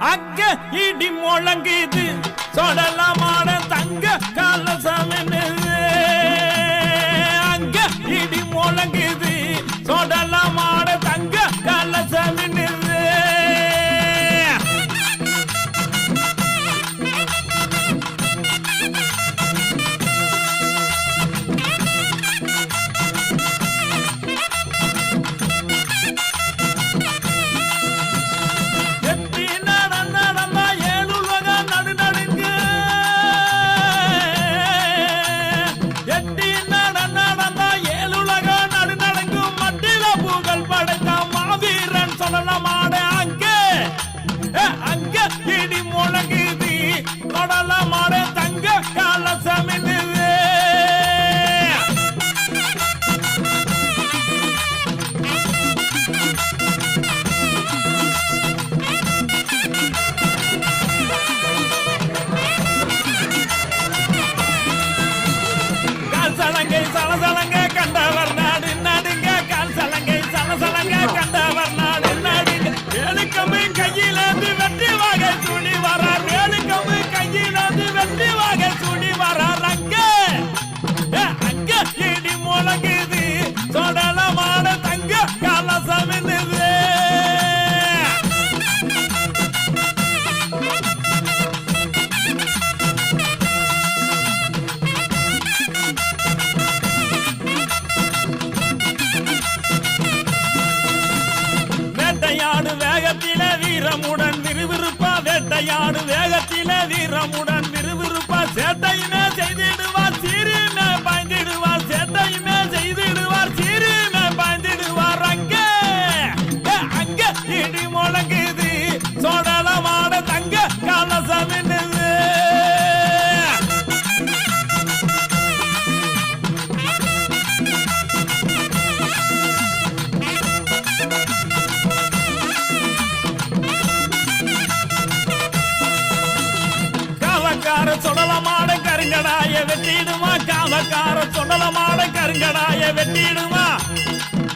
அக்க இடி முழங்குது. சொடலமான தங்க காலசமன்னு வேகத்தில வீரமுடன் விறுவிறுப்பா வேட்டையாடு வேகத்தில வீரமுடன் விறு சொந்தக்கார சொன்னல மாட கருங்கடாய வெட்டிடுமா?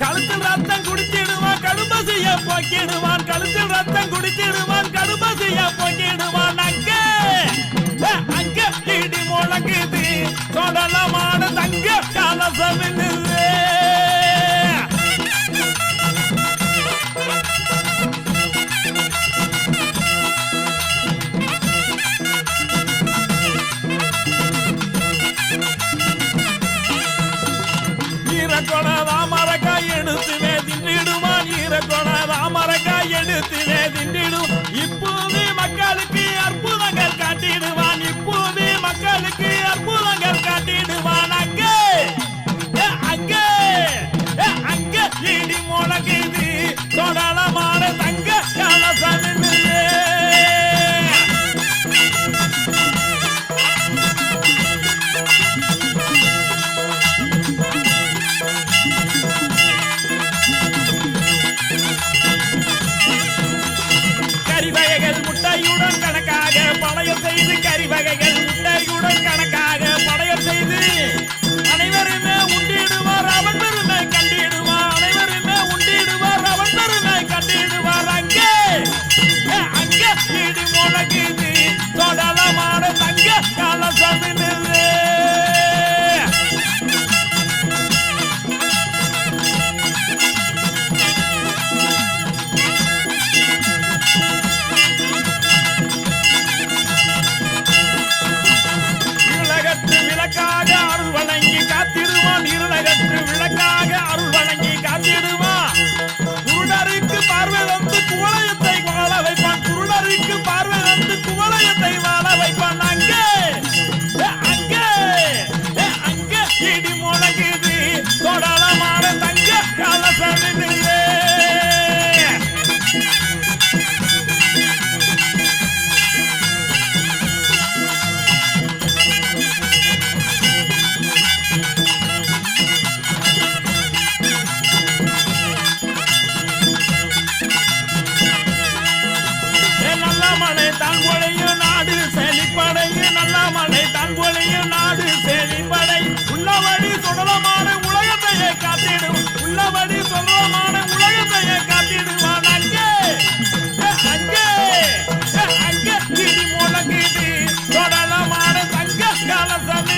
கழுத்தில் ரத்தம் குடிச்சிடுவான் கடும்பசிய போக்கிடுவான் கழுத்தில் ரத்தம் குடிச்சிடுவான் கடும்பசிய போக்கிடுவான்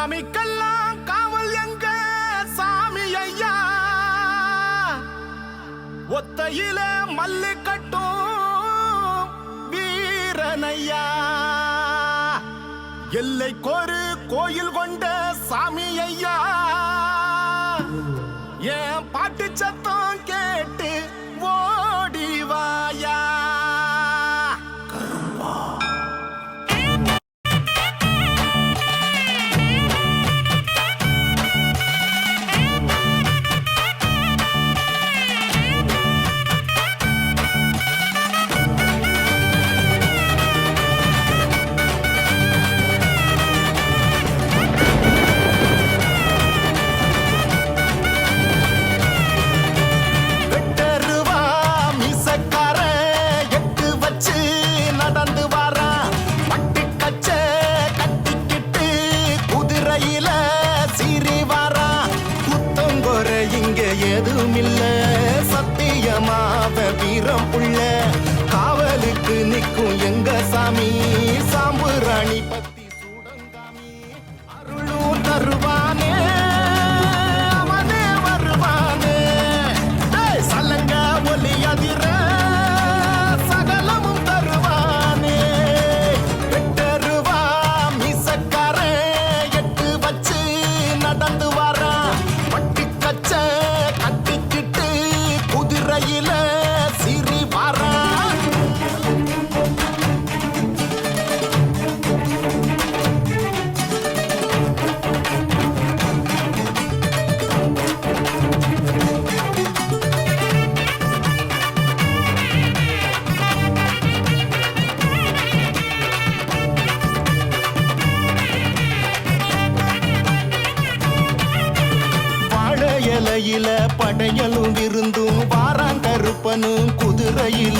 சாமிக்கெல்லாம் காவல் எங்க? சாமி ஐயா ஒத்தையில மல்லு கட்டும் வீரனையா. எல்லைக்கொரு கோயில் கொண்ட சாமி ஐயா என் பாட்டு சத்தம் கேட்டு ஓடிவாயா. எதுமில்ல சத்தியமாக வீரம் உள்ள காவலுக்கு நிற்கும் எங்க சாமி? வாழை படையலும் விருந்தும் வாராங்கருப்பனும் குதிரையில.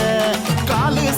காலு